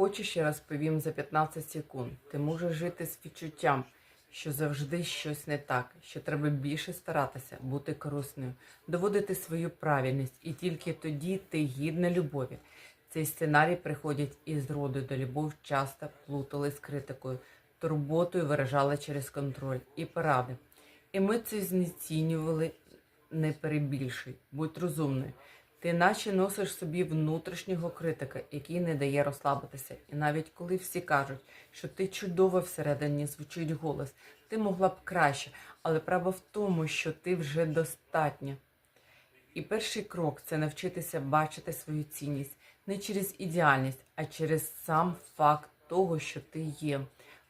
хочеш, я розповім за 15 секунд. Ти можеш жити з відчуттям, що завжди щось не так, що треба більше старатися, бути корисною, доводити свою правильність, і тільки тоді ти гідна любові. Цей сценарій приходять із роду до любов часто плутали з критикою, турботою виражали через контроль і поради. Це знецінювали, не перебільшуй, будь розумною. Ти наче носиш собі внутрішнього критика, який не дає розслабитися. І навіть коли всі кажуть, що ти чудово всередині звучить голос, ти могла б краще, але правда в тому, що ти вже достатня. І перший крок це навчитися бачити свою цінність не через ідеальність, а через сам факт того, що ти є. В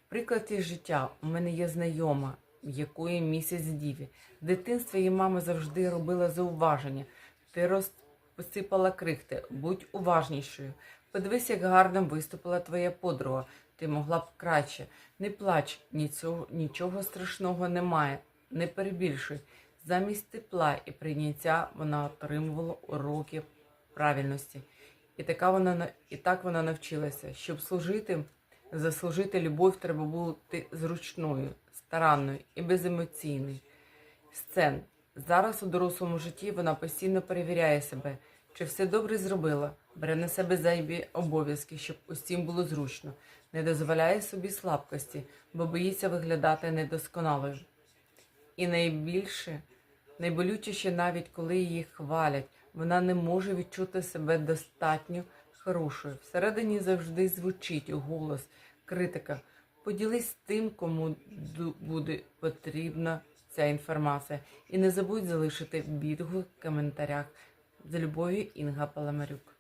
прикладі життя у мене є знайома, якої місяць діві. В дитинстві її мама завжди робила зауваження. Ти розсипала крихти, будь уважнішою. Подивись, як гарно виступила твоя подруга. Ти могла б краще. Не плач, нічого, нічого страшного немає. Не перебільшуй. Замість тепла і прийняття вона отримувала уроки правильності. І, така вона, і так вона навчилася. Щоб служити, заслужити любов, треба бути зручною, старанною і беземоційною. Сцен. Зараз у дорослому житті вона постійно перевіряє себе, чи все добре зробила, бере на себе зайві обов'язки, щоб усім було зручно, не дозволяє собі слабкості, бо боїться виглядати недосконалою. І найбільше, найболючіше навіть коли її хвалять, вона не може відчути себе достатньо хорошою. Всередині завжди звучить голос, критика. Поділись тим, кому буде потрібна ця інформація. І не забудь залишити відгук в коментарях. З любов'ю Інга Паламарюк.